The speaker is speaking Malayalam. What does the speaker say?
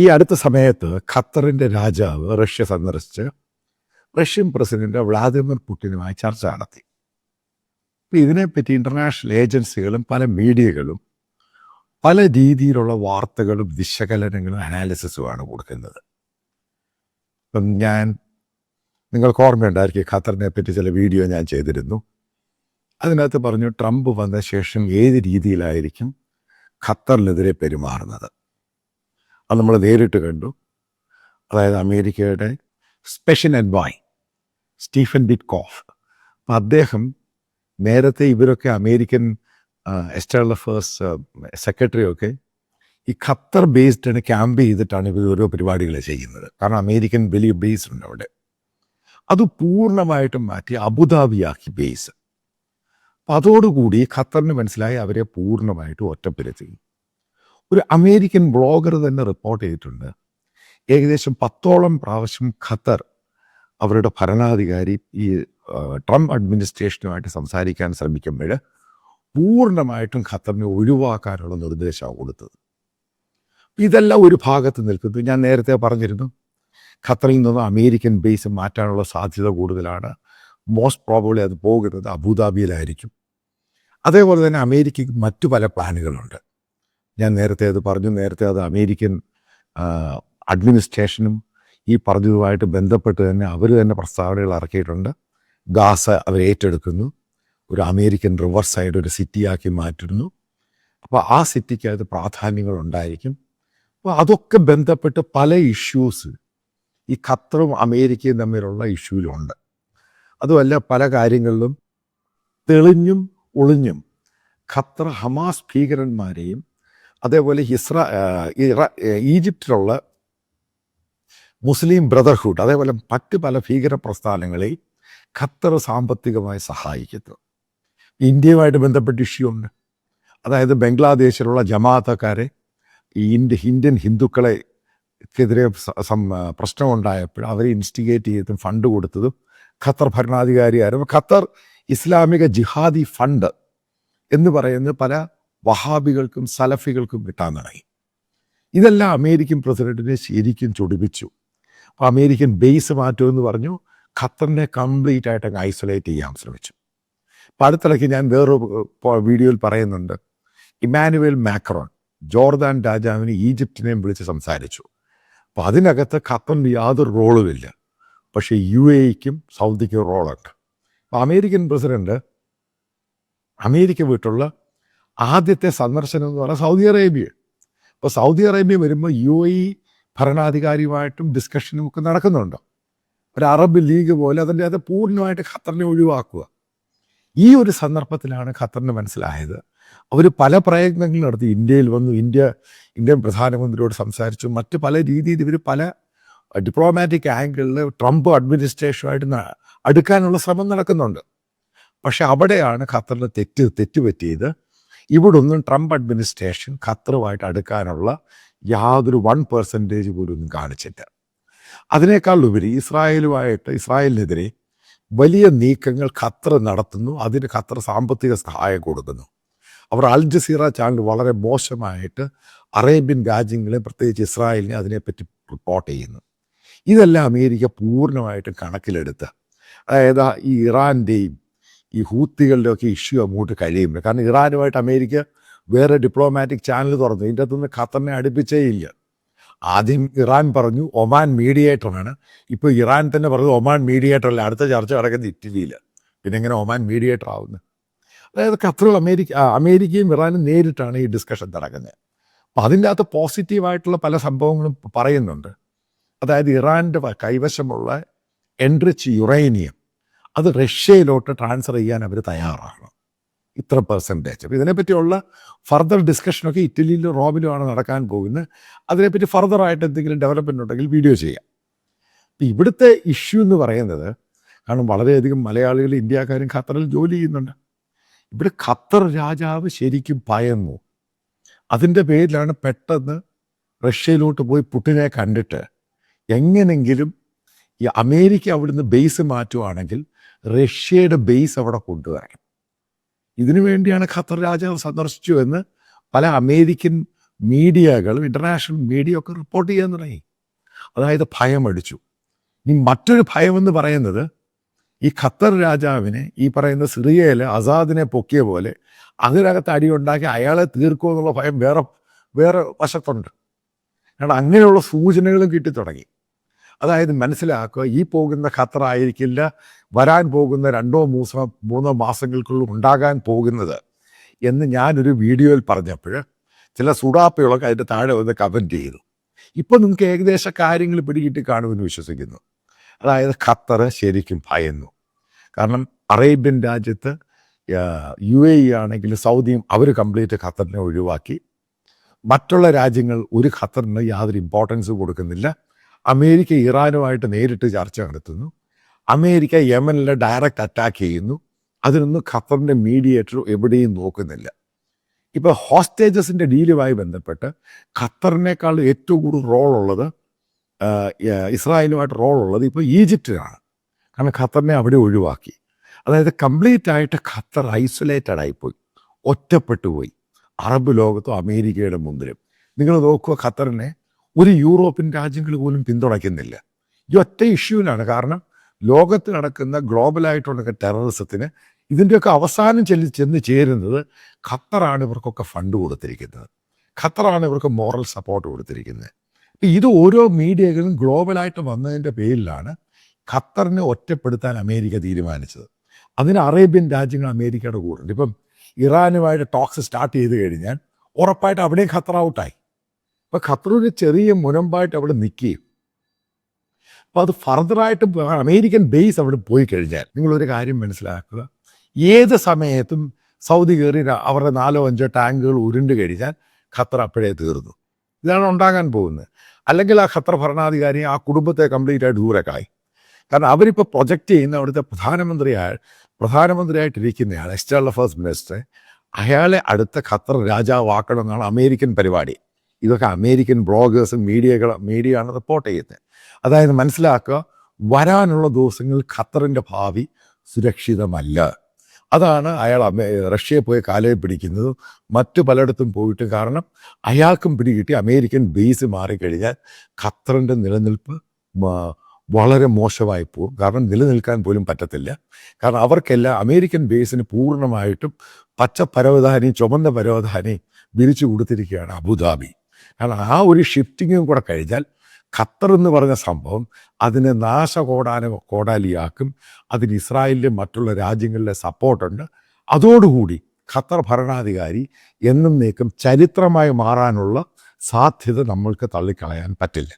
ഈ അടുത്ത സമയത്ത് ഖത്തറിന്റെ രാജാവ് റഷ്യ സന്ദർശിച്ച് റഷ്യൻ പ്രസിഡന്റ് വ്ളാദിമിർ പുടിനുമായി ചർച്ച നടത്തി. ഇതിനെപ്പറ്റി ഇന്റർനാഷണൽ ഏജൻസികളും പല മീഡിയകളും പല രീതിയിലുള്ള വാർത്തകളും വിശകലനങ്ങളും അനാലിസിസുമാണ് കൊടുക്കുന്നത്. ഇപ്പം ഞാൻ നിങ്ങൾക്ക് ഓർമ്മയുണ്ടായിരിക്കും ഖത്തറിനെ പറ്റി ചില വീഡിയോ ഞാൻ ചെയ്തിരുന്നു. അതിനകത്ത് പറഞ്ഞു ട്രംപ് വന്ന ശേഷം ഏത് രീതിയിലായിരിക്കും ഖത്തറിനെതിരെ പെരുമാറുന്നത്? അത് നമ്മൾ നേരിട്ട് കണ്ടു. അതായത് അമേരിക്കയുടെ സ്പെഷ്യൽ അഡ്വായ് സ്റ്റീഫൻ ഡിറ്റ്കോഫ് അപ്പം അദ്ദേഹം നേരത്തെ ഇവരൊക്കെ അമേരിക്കൻ എക്സ്റ്റേണൽ അഫേഴ്സ് സെക്രട്ടറി ഒക്കെ ഈ ഖത്തർ ബേസ്ഡ് ക്യാമ്പ് ചെയ്തിട്ടാണ് ഇവർ ഓരോ പരിപാടികൾ ചെയ്യുന്നത്. കാരണം അമേരിക്കൻ വലിയ ബേസ് ഉണ്ട് അവിടെ. അത് പൂർണമായിട്ടും മാറ്റി അബുദാബിയാക്കി ബേസ് അപ്പം അതോടുകൂടി ഖത്തറിന് മനസ്സിലായി അവരെ പൂർണമായിട്ട് ഒറ്റപ്പെടുത്തി. ഒരു അമേരിക്കൻ ബ്ലോഗർ തന്നെ റിപ്പോർട്ട് ചെയ്തിട്ടുണ്ട്. ഏകദേശം പത്തോളം പ്രാവശ്യം ഖത്തർ അവരുടെ ഭരണാധികാരി ഈ ട്രംപ് അഡ്മിനിസ്ട്രേഷനുമായിട്ട് സംസാരിക്കാൻ ശ്രമിക്കുമ്പോൾ പൂർണമായിട്ടും ഖത്തറിനെ ഒഴിവാക്കാനുള്ള നിർദ്ദേശമാണ് കൊടുത്തത്. ഇതെല്ലാം ഒരു ഭാഗത്ത് നിൽക്കുന്നു. ഞാൻ നേരത്തെ പറഞ്ഞിരുന്നു ഖത്തറിൽ നിന്ന് അമേരിക്കൻ ബേസ് മാറ്റാനുള്ള സാധ്യത കൂടുതലാണ്. മോസ്റ്റ് പ്രോബബ്ലി അത് പോകുന്നത് അബുദാബിയിലായിരിക്കും. അതേപോലെ തന്നെ അമേരിക്കയ്ക്ക് മറ്റു പല പ്ലാനുകളുണ്ട് ഞാൻ നേരത്തെ അത് പറഞ്ഞു നേരത്തെ അത് അമേരിക്കൻ അഡ്മിനിസ്ട്രേഷനും ഈ പറഞ്ഞതുമായിട്ട് ബന്ധപ്പെട്ട് തന്നെ അവർ തന്നെ പ്രസ്താവനകൾ ഇറക്കിയിട്ടുണ്ട്. ഗാസ അവർ ഏറ്റെടുക്കുന്നു. ഒരു അമേരിക്കൻ റിവർ സൈഡ് ഒരു സിറ്റിയാക്കി മാറ്റുന്നു. അപ്പോൾ ആ സിറ്റിക്ക് അത് പ്രാധാന്യങ്ങൾ ഉണ്ടായിരിക്കും അപ്പോൾ അതൊക്കെ ബന്ധപ്പെട്ട് പല ഇഷ്യൂസ് ഈ ഖത്തറും അമേരിക്കയും തമ്മിലുള്ള ഇഷ്യൂലുണ്ട്. അതുമല്ല പല കാര്യങ്ങളിലും തെളിഞ്ഞും ഒളിഞ്ഞും ഖത്തർ ഹമാസ് ഭീകരന്മാരെയും അതേപോലെ ഇസ്ര ഈജിപ്തിലുള്ള മുസ്ലിം ബ്രദർഹുഡ് അതേപോലെ മറ്റ് പല ഭീകര പ്രസ്ഥാനങ്ങളെയും ഖത്തർ സാമ്പത്തികമായി സഹായിക്കുന്നു. ഇന്ത്യയുമായിട്ട് ബന്ധപ്പെട്ട ഇഷ്യൂ ഉണ്ട്. അതായത് ബംഗ്ലാദേശിലുള്ള ജമാഅത്തക്കാരെ ഇന്ത്യ ഇന്ത്യൻ ഹിന്ദുക്കളെ ക്കെതിരെ പ്രശ്നമുണ്ടായപ്പോൾ അവരെ ഇൻസ്റ്റിഗേറ്റ് ചെയ്തതും ഫണ്ട് കൊടുത്തതും ഖത്തർ ഭരണാധികാരിയായിരുന്നു ഖത്തർ ഇസ്ലാമിക ജിഹാദി ഫണ്ട് എന്ന് പറയുന്ന പല വഹാബികൾക്കും സലഫികൾക്കും കിട്ടാൻ തുടങ്ങി ഇതെല്ലാം അമേരിക്കൻ പ്രസിഡന്റിനെ ശരിക്കും ചൊടിപ്പിച്ചു. അപ്പോൾ അമേരിക്കൻ ബേസ് മാറ്റുമെന്ന് പറഞ്ഞു. ഖത്തറിനെ കംപ്ലീറ്റ് ആയിട്ട് അങ്ങ് ഐസൊലേറ്റ് ചെയ്യാൻ ശ്രമിച്ചു. അപ്പോൾ അടുത്തിടയ്ക്ക് ഞാൻ വേറൊരു വീഡിയോയിൽ പറയുന്നുണ്ട്. ഇമാനുവേൽ മാക്രോൺ ജോർദാൻ രാജാവിന് ഈജിപ്തിനെയും വിളിച്ച് സംസാരിച്ചു. അപ്പോൾ അതിനകത്ത് ഖത്തറിന് യാതൊരു റോളുമില്ല പക്ഷേ യു എക്കും സൗദിക്കും റോളുണ്ട്. അപ്പോൾ അമേരിക്കൻ പ്രസിഡന്റ് അമേരിക്ക വിട്ടുള്ള ആദ്യത്തെ സന്ദർശനം എന്ന് പറഞ്ഞാൽ സൗദി അറേബ്യ. അപ്പോൾ സൗദി അറേബ്യ വരുമ്പോൾ യു എ ഭരണാധികാരിയുമായിട്ടും ഡിസ്കഷനും ഒക്കെ നടക്കുന്നുണ്ട്. ഒരു അറബ് ലീഗ് പോലെ അതിന്റെ അത് പൂർണമായിട്ട് ഖത്തറിനെ ഒഴിവാക്കുക. ഈ ഒരു സന്ദർഭത്തിലാണ് ഖത്തറിന് മനസ്സിലായത്. അവർ പല പ്രയത്നങ്ങളും നടത്തി. ഇന്ത്യയിൽ വന്നു. ഇന്ത്യ ഇന്ത്യൻ പ്രധാനമന്ത്രിയോട് സംസാരിച്ചു. മറ്റ് പല രീതിയിൽ ഇവർ പല ഡിപ്ലോമാറ്റിക് ആംഗിളിൽ ട്രംപ് അഡ്മിനിസ്ട്രേഷനുമായിട്ട് അടുക്കാനുള്ള ശ്രമം നടക്കുന്നുണ്ട്. പക്ഷെ അവിടെയാണ് ഖത്തറിന് തെറ്റ് തെറ്റുപറ്റിയത്. ഇവിടൊന്നും ട്രംപ് അഡ്മിനിസ്ട്രേഷൻ ഖത്തറുമായിട്ട് അടുക്കാനുള്ള യാതൊരു വൺ പെർസെന്റേജ് പോലും കാണിച്ചില്ല. അതിനേക്കാൾ ഉപരി ഇസ്രായേലുമായിട്ട് ഇസ്രായേലിനെതിരെ വലിയ നീക്കങ്ങൾ ഖത്തർ നടത്തുന്നു. അതിന് ഖത്തർ സാമ്പത്തിക സഹായം കൊടുക്കുന്നു. അവർ അൽ ജസീറ ചാനൽ വളരെ മോശമായിട്ട് അറേബ്യൻ രാജ്യങ്ങളെ പ്രത്യേകിച്ച് ഇസ്രായേലിനെ അതിനെപ്പറ്റി റിപ്പോർട്ട് ചെയ്യുന്നു. ഇതെല്ലാം അമേരിക്ക പൂർണമായിട്ട് കണക്കിലെടുത്ത് അതായത് ഈ ഇറാന്റെയും ഈ ഹൂത്തികളുടെ ഒക്കെ ഇഷ്യൂ അങ്ങോട്ട് കഴിയുമ്പോൾ. കാരണം ഇറാനുമായിട്ട് അമേരിക്ക വേറെ ഡിപ്ലോമാറ്റിക് ചാനൽ തുറന്നു. ഇതിന്റെ അകത്തുനിന്ന് ഖത്തറിനെ അടുപ്പിച്ചേ ഇല്ല. ആദ്യം ഇറാൻ പറഞ്ഞു ഒമാൻ മീഡിയേറ്ററാണ് ഇപ്പോൾ ഇറാൻ തന്നെ പറഞ്ഞു ഒമാൻ മീഡിയേറ്റർ അല്ല. അടുത്ത ചർച്ച നടക്കുന്നത് ഇറ്റലിയിൽ പിന്നെ എങ്ങനെ ഒമാൻ മീഡിയേറ്റർ ആവുന്നത് അതായത് ഖത്തറും അമേരിക്ക അമേരിക്കയും ഇറാനും നേരിട്ടാണ് ഈ ഡിസ്കഷൻ നടക്കുന്നത്. അപ്പം അതിന്റെ അകത്ത് പോസിറ്റീവായിട്ടുള്ള പല സംഭവങ്ങളും പറയുന്നുണ്ട്. അതായത് ഇറാന്റെ കൈവശമുള്ള എൻറിച്ച് യുറേനിയം അത് റഷ്യയിലോട്ട് ട്രാൻസ്ഫർ ചെയ്യാൻ അവർ തയ്യാറാണ്. ഇത്ര പെർസെന്റേജ് അപ്പോൾ ഇതിനെപ്പറ്റിയുള്ള ഫർദർ ഡിസ്കഷനൊക്കെ ഇറ്റലിയിലും റോമിലുമാണ് നടക്കാൻ പോകുന്നത്. അതിനെപ്പറ്റി ഫർദറായിട്ട് എന്തെങ്കിലും ഡെവലപ്മെന്റ് ഉണ്ടെങ്കിൽ വീഡിയോ ചെയ്യാം. അപ്പം ഇവിടുത്തെ ഇഷ്യൂ എന്ന് പറയുന്നത് കാരണം വളരെയധികം മലയാളികൾ ഇന്ത്യക്കാരും ഖത്തറിൽ ജോലി ചെയ്യുന്നുണ്ട്. ഇവിടെ ഖത്തർ രാജാവ് ശരിക്കും ഭയന്നു. അതിന്റെ പേരിലാണ് പെട്ടെന്ന് റഷ്യയിലോട്ട് പോയി പുട്ടിനെ കണ്ടിട്ട് എങ്ങനെങ്കിലും ഈ അമേരിക്ക അവിടുന്ന് ബേസ് മാറ്റുവാണെങ്കിൽ റഷ്യയുടെ ബേസ് അവിടെ കൊണ്ടുവരണം. ഇതിനു വേണ്ടിയാണ് ഖത്തർ രാജാവ് സന്ദർശിച്ചു എന്ന് പല അമേരിക്കൻ മീഡിയകളും ഇന്റർനാഷണൽ മീഡിയ ഒക്കെ റിപ്പോർട്ട് ചെയ്യാൻ തുടങ്ങി. അതായത് ഭയം അടിച്ചു. ഇനി മറ്റൊരു ഭയമെന്ന് പറയുന്നത് ഈ ഖത്തർ രാജാവിനെ ഈ പറയുന്ന സിറിയയിൽ അസാദിനെ പൊക്കിയ പോലെ അതിനകത്ത് അടിയുണ്ടാക്കി അയാളെ തീർക്കുമോ എന്നുള്ള ഭയം വേറെ വേറെ വശത്തുണ്ട്. അങ്ങനെയുള്ള സൂചനകളും കിട്ടി തുടങ്ങി അതായത് മനസ്സിലാക്കുക ഈ പോകുന്ന ഖത്തറായിരിക്കില്ല വരാൻ പോകുന്ന രണ്ടോ മൂസോ മൂന്നോ മാസങ്ങൾക്കുള്ളിൽ ഉണ്ടാകാൻ പോകുന്നത് എന്ന് ഞാനൊരു വീഡിയോയിൽ പറഞ്ഞപ്പോൾ ചില സുഡാപ്പകളൊക്കെ അതിന്റെ താഴെ വന്ന് കമന്റ് ചെയ്തു. ഇപ്പോൾ നിങ്ങൾക്ക് ഏകദേശ കാര്യങ്ങൾ പിടികിട്ടി കാണുമെന്ന് വിശ്വസിക്കുന്നു. അതായത് ഖത്തർ ശരിക്കും ഭയന്നു. കാരണം അറേബ്യൻ രാജ്യത്ത് യു എ ഇ ആണെങ്കിലും സൗദിയും അവർ കംപ്ലീറ്റ് ഖത്തറിനെ ഒഴിവാക്കി. മറ്റുള്ള രാജ്യങ്ങൾ ഒരു ഖത്തറിന് യാതൊരു ഇമ്പോർട്ടൻസ് കൊടുക്കുന്നില്ല. അമേരിക്ക ഇറാനുമായിട്ട് നേരിട്ട് ചർച്ച നടത്തുന്നു. അമേരിക്ക യമനിലെ ഡയറക്റ്റ് അറ്റാക്ക് ചെയ്യുന്നു. അതിനൊന്നും ഖത്തറിന്റെ മീഡിയേറ്റർ എവിടെയും നോക്കുന്നില്ല. ഇപ്പോൾ ഹോസ്റ്റേജസിന്റെ ഡീലുമായി ബന്ധപ്പെട്ട് ഖത്തറിനേക്കാൾ ഏറ്റവും കൂടുതൽ റോൾ ഉള്ളത് ഇസ്രായേലുമായിട്ട് റോൾ ഉള്ളത് ഇപ്പോൾ ഈജിപ്റ്റിലാണ് കാരണം ഖത്തറിനെ അവിടെ ഒഴിവാക്കി. അതായത് കംപ്ലീറ്റ് ആയിട്ട് ഖത്തർ ഐസൊലേറ്റഡ് ആയിപ്പോയി ഒറ്റപ്പെട്ടു പോയി. അറബ് ലോകത്തും അമേരിക്കയുടെ മുമ്പിലും. നിങ്ങൾ നോക്കുക ഖത്തറിനെ ഒരു യൂറോപ്യൻ രാജ്യങ്ങൾ പോലും പിന്തുണയ്ക്കുന്നില്ല. ഈ ഒറ്റ ഇഷ്യൂവിനാണ്. കാരണം ലോകത്ത് നടക്കുന്ന ഗ്ലോബലായിട്ടുള്ള ടെററിസത്തിന് ഇതിന്റെയൊക്കെ അവസാനം ചെല്ലി ചെന്ന് ചേരുന്നത് ഖത്തറാണ് ഇവർക്കൊക്കെ ഫണ്ട് കൊടുത്തിരിക്കുന്നത്. ഖത്തറാണ് ഇവർക്ക് മോറൽ സപ്പോർട്ട് കൊടുത്തിരിക്കുന്നത്. ഇത് ഓരോ മീഡിയകളും ഗ്ലോബലായിട്ട് വന്നതിന്റെ പേരിലാണ് ഖത്തറിനെ ഒറ്റപ്പെടുത്താൻ അമേരിക്ക തീരുമാനിച്ചത്. അതിന് അറേബ്യൻ രാജ്യങ്ങൾ അമേരിക്കയുടെ കൂടെ ഉണ്ട്. ഇപ്പം ഇറാനുമായിട്ട് ടോക്സ് സ്റ്റാർട്ട് ചെയ്ത് കഴിഞ്ഞാൽ ഉറപ്പായിട്ട് അവിടെയും ഖത്തർ ഔട്ടായി. അപ്പം ഖത്തർ ചെറിയ മുനമ്പായിട്ട് അവിടെ നിൽക്കുകയും അപ്പോൾ അത് ഫർദറായിട്ട് അമേരിക്കൻ ബേസ് അവിടെ പോയി കഴിഞ്ഞാൽ നിങ്ങളൊരു കാര്യം മനസ്സിലാക്കുക. ഏത് സമയത്തും സൗദി കയറി അവരുടെ നാലോ അഞ്ചോ ടാങ്കുകൾ ഉരുണ്ട് കഴിഞ്ഞാൽ ഖത്തർ അപ്പോഴേ തീർന്നു. ഇതാണ് ഉണ്ടാകാൻ പോകുന്നത്. അല്ലെങ്കിൽ ആ ഖത്തർ ഭരണാധികാരി ആ കുടുംബത്തെ കംപ്ലീറ്റ് ആയിട്ട് ദൂരക്കായി. കാരണം അവരിപ്പോൾ പ്രൊജക്റ്റ് ചെയ്യുന്ന അവിടുത്തെ പ്രധാനമന്ത്രിയായ പ്രധാനമന്ത്രിയായിട്ടിരിക്കുന്നയാൾ എക്സ്റ്റേണൽ അഫയേഴ്സ് മിനിസ്റ്റർ അയാളെ അടുത്ത ഖത്തർ രാജാവാക്കണം എന്നാണ് അമേരിക്കൻ പരിപാടി. ഇതൊക്കെ അമേരിക്കൻ ബ്ലോഗേഴ്സും മീഡിയകൾ മീഡിയയാണ് റിപ്പോർട്ട് ചെയ്യുന്നത്. അതായത് മനസ്സിലാക്കുക വരാനുള്ള ദിവസങ്ങൾ ഖത്തറിന്റെ ഭാവി സുരക്ഷിതമല്ല. അതാണ് അയാൾ അമേ റഷ്യയെ പോയി കാലയെ പിടിക്കുന്നതും. മറ്റു പലയിടത്തും പോയിട്ട് കാരണം അയാൾക്കും പിടികിട്ടി അമേരിക്കൻ ബേസ് മാറിക്കഴിഞ്ഞാൽ ഖത്തറിന്റെ നിലനിൽപ്പ് വളരെ മോശമായി പോകും. കാരണം നിലനിൽക്കാൻ പോലും പറ്റത്തില്ല. കാരണം അവർക്കെല്ലാം അമേരിക്കൻ ബേസിന് പൂർണമായിട്ടും പച്ച പരവധാനി ചുമന്ന പരവധാനി വിരിച്ചു കൊടുത്തിരിക്കുകയാണ് അബുദാബി. കാരണം ആ ഒരു ഷിഫ്റ്റിങ്ങും കൂടെ കഴിഞ്ഞാൽ ഖത്തർ എന്ന് പറഞ്ഞ സംഭവം അതിനെ നാശകോടാന കോടാലിയാക്കും. അതിന് ഇസ്രായേലിലും മറ്റുള്ള രാജ്യങ്ങളിലെ സപ്പോർട്ടുണ്ട് അതോടുകൂടി ഖത്തർ ഭരണാധികാരി എന്നും നീക്കം ചരിത്രമായി മാറാനുള്ള സാധ്യത നമ്മൾക്ക് തള്ളിക്കളയാൻ പറ്റില്ല.